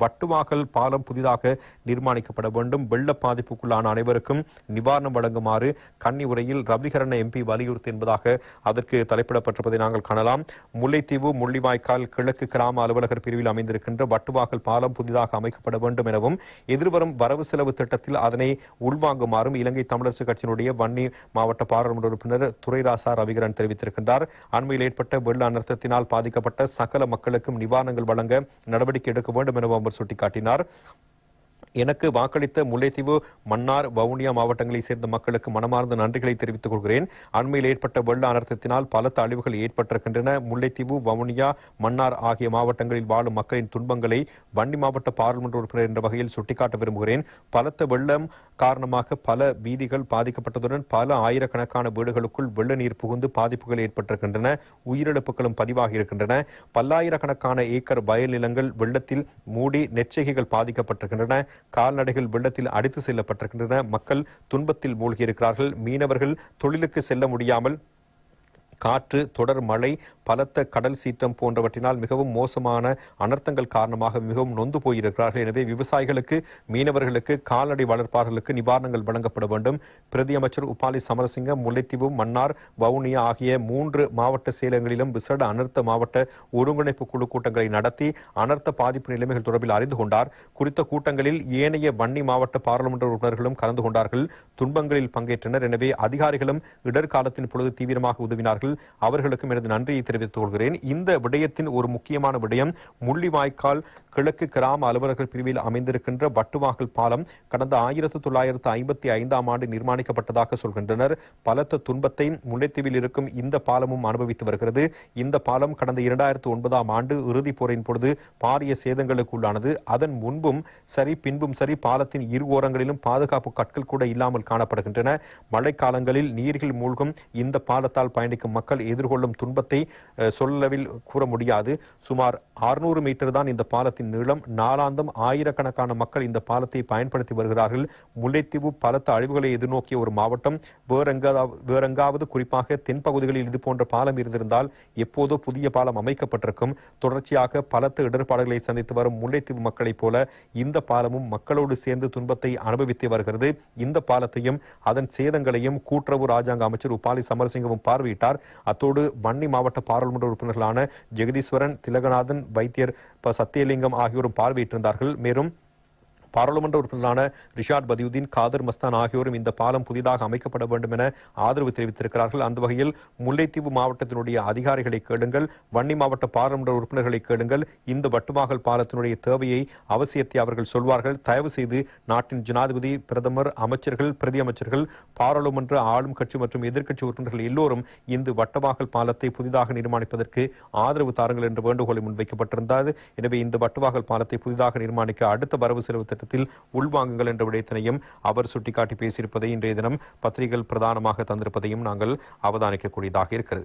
வட்டுவாகல் பாலம் புதிதாக நிர்மாணிக்கப்பட வேண்டும். வெள்ள பாதிப்புக்குள்ளான அனைவருக்கும் நிவாரணம் வழங்குமாறு கன்னி உரையில் ரவிகரண எம்பி வலியுறுத்தி என்பதாக அதற்கு தலைப்பிடப்பட்டிருப்பதை நாங்கள் காணலாம். முல்லைத்தீவு முள்ளிவாய்க்கால் கிழக்கு கிராம அலுவலகர் பிரிவில் அமைந்திருக்கின்ற வட்டுவாகல் பாலம் புதிதாக அமைக்கப்பட வேண்டும் எனவும் எதிர்வரும் வரவு செலவு திட்டத்தில் அதனை உள்வாங்குமாறும் இலங்கை தமிழரசு கட்சியினுடைய வன்னி மாவட்ட பாராளுமன்ற உறுப்பினர் துரைராசா ரவிகரன் தெரிவித்திருக்கின்றார். அண்மையில் ஏற்பட்ட வெள்ள அனர்த்தத்தினால் பாதிக்கப்பட்ட சகல மக்களுக்கும் நிவாரணங்கள் வழங்க நடவடிக்கை எடுக்க வேண்டும் எனவும் அவர் சுட்டிக்காட்டினார். எனக்கு வாக்களித்த முல்லைத்தீவு மன்னார் வவுனியா மாவட்டங்களைச் சேர்ந்த மக்களுக்கு மனமார்ந்த நன்றிகளை தெரிவித்துக் கொள்கிறேன். அண்மையில் ஏற்பட்ட வெள்ள அனர்த்தத்தினால் பலத்த அழிவுகள் ஏற்பட்டிருக்கின்றன. முல்லைத்தீவு வவுனியா மன்னார் ஆகிய மாவட்டங்களில் வாழும் மக்களின் துன்பங்களை வன்னி மாவட்ட பாராளுமன்ற உறுப்பினர் என்ற வகையில் சுட்டிக்காட்ட விரும்புகிறேன். பலத்த வெள்ளம் காரணமாக பல வீதிகள் பாதிக்கப்பட்டதுடன் பல ஆயிரக்கணக்கான வீடுகளுக்குள் வெள்ள நீர் புகுந்து பாதிப்புகள் ஏற்பட்டிருக்கின்றன. உயிரிழப்புகளும் பதிவாகி இருக்கின்றன. பல்லாயிரக்கணக்கான ஏக்கர் வயல் நிலங்கள் வெள்ளத்தில் மூடி நெற்செய்கைகள் பாதிக்கப்பட்டிருக்கின்றன. கால்நடைகள் வெள்ளத்தில் அடித்து செல்லப்பட்டிருக்கின்றன. மக்கள் துன்பத்தில் மூழ்கியிருக்கிறார்கள். மீனவர்கள் தொழிலுக்கு செல்ல முடியாமல் காற்று தொடர் மழை பலத்த கடல் சீற்றம் போன்றவற்றினால் மிகவும் மோசமான அனர்த்தங்கள் காரணமாக மிகவும் நொந்து போயிருக்கிறார்கள். எனவே விவசாயிகளுக்கு மீனவர்களுக்கு கால்நடை வளர்ப்பாளர்களுக்கு நிவாரணங்கள் வழங்கப்பட வேண்டும். பிரதி அமைச்சர் உபாலி சமரசிங்க முல்லைத்தீவு மன்னார் வவுனியா ஆகிய மூன்று மாவட்ட சேலங்களிலும் விசேட அனர்த்த மாவட்ட ஒருங்கிணைப்பு குழு கூட்டங்களை நடத்தி அனர்த்த பாதிப்பு நிலைமைகள் தொடர்பில் அறிந்து கொண்டார். குறித்த கூட்டங்களில் ஏனைய வன்னி மாவட்ட பாராளுமன்ற உறுப்பினர்களும் கலந்து கொண்டார்கள். துன்பங்களில் பங்கேற்றனர். எனவே அதிகாரிகளும் இடர்காலத்தின் பொழுது தீவிரமாக உதவினார்கள். அவர்களுக்கும் எனது நன்றியை தெரிவித்துக் கொள்கிறேன். இந்த விடயத்தின் ஒரு முக்கியமான விடயம் முள்ளிவாய்க்கால் கிழக்கு கிராம அலுவலர்கள் பிரிவில் அமைந்திருக்கின்ற வட்டுவாகல் பாலம் கடந்த ஆயிரத்து தொள்ளாயிரத்து ஐம்பத்தி ஐந்தாம் ஆண்டு நிர்மாணிக்கப்பட்டதாக சொல்கின்றனர். பலத்த துன்பத்தை முல்லைத்தீவில் இருக்கும் இந்த பாலமும் அனுபவித்து வருகிறது. இந்த பாலம் கடந்த இரண்டாயிரத்து ஒன்பதாம் ஆண்டு இறுதிப் போரின் பொழுது பாரிய சேதங்களுக்கு உள்ளானது. அதன் முன்பும் சரி பின்பும் சரி பாலத்தின் இரு ஓரங்களிலும் பாதுகாப்பு கற்கள் கூட இல்லாமல் காணப்படுகின்றன. மழைக்காலங்களில் நீரில் மூழ்கும் இந்த பாலத்தால் பயணிக்கும் மக்கள் எதிர்கொள்ளும் துன்பத்தை சொல்லவில் கூற முடியாது. சுமார் 600 மீட்டர் தான் இந்த பாலத்தின் நீளம். நாளாந்தம் ஆயிரக்கணக்கான மக்கள் இந்த பாலத்தை பயன்படுத்தி வருகிறார்கள். முல்லைத்தீவு பலத்த அழிவுகளை எதிர்நோக்கிய ஒரு மாவட்டம். வேறெங்காவது வேறெங்காவது குறிப்பாக தென்பகுதிகளில் இது போன்ற பாலம் இருந்திருந்தால் எப்போதோ புதிய பாலம் அமைக்கப்பட்டிருக்கும். தொடர்ச்சியாக பலத்த இடர்பாடுகளை சந்தித்து வரும் முல்லைத்தீவு மக்களைப் போல இந்த பாலமும் மக்களோடு சேர்ந்து துன்பத்தை அனுபவித்து வருகிறது. இந்த பாலத்தையும் அதன் சேதங்களையும் கூட்டுறவு ராஜாங்க அமைச்சர் உபாலி சமரசிங்கவும் பார்வையிட்டார். அத்தோடு வன்னி மாவட்ட பாராளுமன்ற உறுப்பினர்களான ஜெகதீஸ்வரன் திலகநாதன் வைத்தியர் சத்தியலிங்கம் ஆகியோரும் பார்வையிட்டிருந்தார்கள். மேலும் பாராளுமன்ற உறுப்பினரான ரிஷாட் பதியுதீன் காதர் மஸ்தான் ஆகியோரும் இந்த பாலம் புதிதாக அமைக்கப்பட வேண்டும் என ஆதரவு தெரிவித்திருக்கிறார்கள். அந்த வகையில் முல்லைத்தீவு மாவட்டத்தினுடைய அதிகாரிகளை கேளுங்கள் வன்னி மாவட்ட பாராளுமன்ற உறுப்பினர்களை கேளுங்கள். இந்த வட்டுவாகல் பாலத்தினுடைய தேவையை அவசியத்தை அவர்கள் சொல்வார்கள். தயவு செய்து நாட்டின் ஜனாதிபதி பிரதமர் அமைச்சர்கள் பிரதி அமைச்சர்கள் பாராளுமன்ற ஆளும் கட்சி மற்றும் எதிர்க்கட்சி உறுப்பினர்கள் எல்லோரும் இந்த வட்டவாகல் பாலத்தை புதிதாக நிர்மாணிப்பதற்கு ஆதரவு தாருங்கள் என்ற வேண்டுகோளை முன்வைக்கப்பட்டிருந்தது. எனவே இந்த வட்டுவாகல் பாலத்தை புதிதாக நிர்மாணிக்க அடுத்த வரவு செலவு திட்டத்தில் உள்வாங்குங்கள் என்ற விடயத்தினையும் அவர் சுட்டிக்காட்டி பேசியிருப்பதை இன்றைய தினம் பத்திரிகைகள் பிரதானமாக தந்திருப்பதையும் நாங்கள் அவதானிக்கக்கூடியதாக இருக்கிறது.